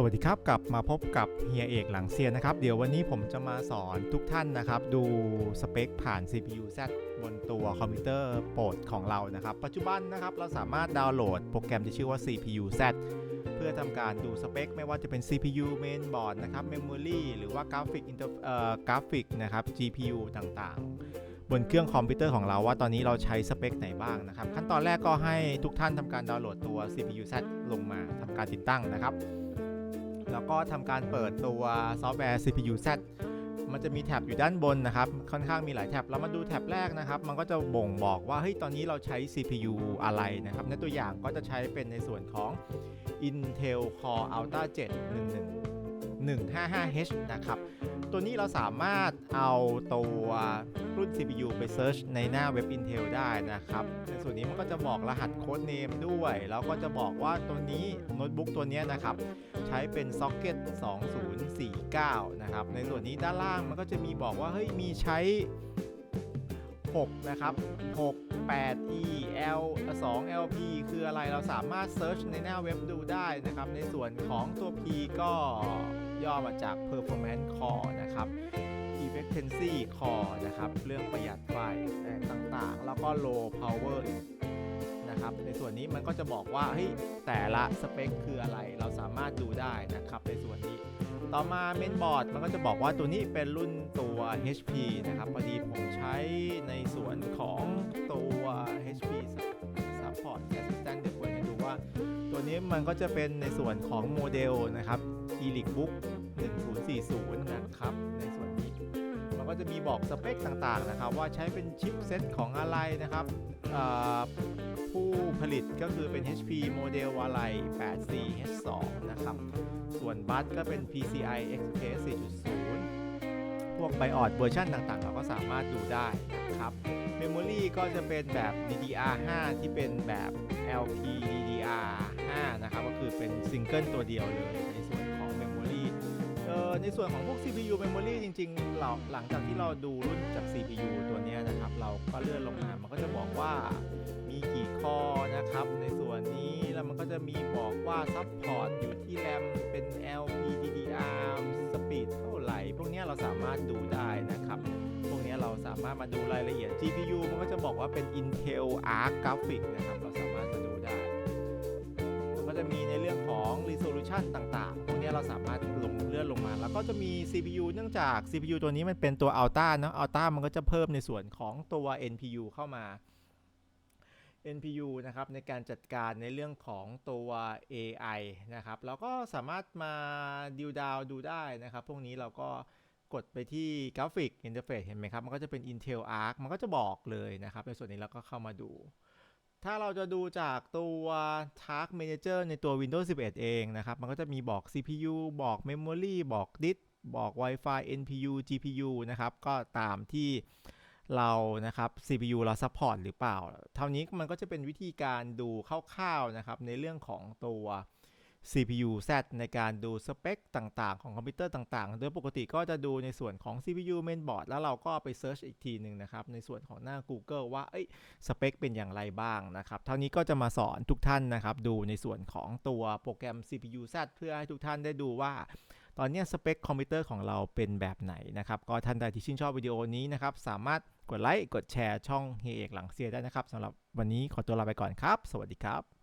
สวัสดีครับกลับมาพบกับเฮียเอกหลังเซียนนะครับ เดี๋ยววันนี้ผมจะมาสอนทุกท่านนะครับ ดูสเปคผ่าน CPU Z บนตัวคอมพิวเตอร์โปรดของเรานะครับ ปัจจุบันนะครับเราสามารถดาวน์โหลดโปรแกรมที่ชื่อว่า CPU Z เพื่อทำการดูสเปค ไม่ว่าจะเป็น CPU mainboard นะครับ memory หรือว่ากราฟิกอินเตอร์เอ่อกราฟิกนะครับ GPU ต่างๆ บนเครื่องคอมพิวเตอร์ของเราว่าตอนนี้เราใช้สเปคไหนบ้างนะครับ ขั้นตอนแรกก็ให้ทุกท่านทำการดาวน์โหลดตัว CPU Z ลงมาทำการติดตั้งนะครับ แล้วก็ทำการเปิดตัวซอฟต์แวร์ CPU Z มันจะมีแท็บอยู่ด้านบนนะครับ ค่อนข้างมีหลายแท็บเรามาดูแท็บแรกนะครับ มันก็จะบ่งบอกว่าเฮ้ยตอนนี้เราใช้ CPU อะไรนะครับ ในตัวอย่างก็จะใช้เป็นในส่วนของ Intel Core Ultra 7 11 155H นะครับ ตัวนี้เราสามารถเอาตัวรุ่น CPU ไปเซิร์ชในหน้าเว็บ Intel ได้นะครับ ในส่วนนี้มันก็จะบอกรหัสโค้ดเนมด้วย แล้วก็จะบอกว่าตัวนี้โน้ตบุ๊กตัวนี้นะครับ ใช้เป็น Socket 2049 นะครับ ในส่วนนี้ด้านล่างมันก็จะมีบอกว่า เฮ้ย มีใช้ 6 นะครับ 6 8 E L 2 LP คืออะไรเราสามารถเซิร์ชในหน้าเว็บดูได้นะครับ ในส่วนของตัว P ก็ย่อมาจาก Performance Core นะครับ Efficiency Core นะครับ เรื่องประหยัดไฟต่างๆ แล้วก็ Low Power นะครับ ในส่วนนี้มันก็จะบอกว่าเฮ้ยแต่ละสเปคคืออะไรเราสามารถดูได้นะครับในส่วนนี้ ต่อมาเมนบอร์ดมันก็จะบอกว่าตัวนี้เป็นรุ่นตัว HP นะครับพอดีผมใช้ในส่วนของตัว HP Support Assistant เดี๋ยวควรให้ดูว่า ตัวนี้มันก็จะเป็นในส่วนของโมเดลนะครับ Elix Book 1040 นะครับ ในส่วนนี้ มันก็จะมีบอกสเปคต่างๆนะครับ ว่าใช้เป็นชิปเซตของอะไรนะครับ ผู้ผลิตก็คือเป็น HP โมเดลอะไร 84H2 นะครับ ส่วนบัสก็เป็น PCI Express 4.0 พวกไบออดเวอร์ชันต่างๆ เราก็สามารถดูได้นะครับ Memory ก็จะเป็นแบบ DDR5 ที่เป็นแบบ LPDDR5 นะครับ ก็คือเป็นซิงเกิลตัวเดียวเลยในส่วน เออในส่วนของพวก CPU Memory จริงๆเราหลังจากที่เราดูรุ่นจาก CPU ตัวนี้นะครับ เราก็เลื่อนลงมามันก็จะบอกว่ามีกี่คอนะครับ ในส่วนนี้แล้วมันก็จะมีบอกว่าซัพพอร์ตอยู่ที่แรมเป็น LPDDR สปีดเท่าไหร่ พวกนี้เราสามารถดูได้นะครับ พวกนี้เราสามารถมาดูรายละเอียด GPU มันก็จะบอกว่าเป็น Intel Arc Graphics นะครับ เราสามารถมาดูได้ มันก็จะมีในเรื่อง ของ resolution ต่างๆ พวกนี้เราสามารถลงเลื่อนลงมา แล้วก็จะมี CPU เนื่องจาก CPU ตัวนี้มันเป็นตัว Ultra เนาะ Ultra มันก็จะเพิ่มในส่วนของตัว NPU เข้ามา NPU นะครับในการจัดการในเรื่องของตัว AI นะครับเราก็สามารถมาดิวดาวดูได้นะครับ พวกนี้เราก็กดไปที่กราฟิกอินเทอร์เฟซเห็นไหมครับ มันก็จะเป็น Intel Arc มันก็จะบอกเลยนะครับ ในส่วนนี้เราก็เข้ามาดู ถ้าเราจะดูจากตัว Task Manager ในตัว Windows 11 เองนะครับ มันก็จะมีบอก CPU บอก Memory บอก Disk บอก Wi-Fi NPU GPU นะครับ ก็ตามที่เรานะครับ CPU เราซัพพอร์ตหรือเปล่า เท่านี้มันก็จะเป็นวิธีการดูคร่าวๆนะครับ ในเรื่องของตัว CPU Z ในการดูสเปคต่างๆ ของคอมพิวเตอร์ต่างๆ โดยปกติก็จะดูในส่วนของ CPU mainboard แล้วเราก็ไปเซิร์ชอีกทีหนึ่งนะครับ ในส่วนของหน้า Google ว่าสเปคเป็นอย่างไรบ้างนะครับเท่านี้ก็จะมาสอนทุกท่านนะครับ ดูในส่วนของตัวโปรแกรม CPU Z เพื่อให้ทุกท่านได้ดูว่าตอนนี้สเปคคอมพิวเตอร์ของเราเป็นแบบไหนนะครับ ก็ท่านใดที่ชื่นชอบวิดีโอนี้นะครับ สามารถกดไลค์ กดแชร์ช่องเฮเอกหลังเซียได้นะครับสำหรับวันนี้ขอตัวลาไปก่อนครับ สวัสดีครับ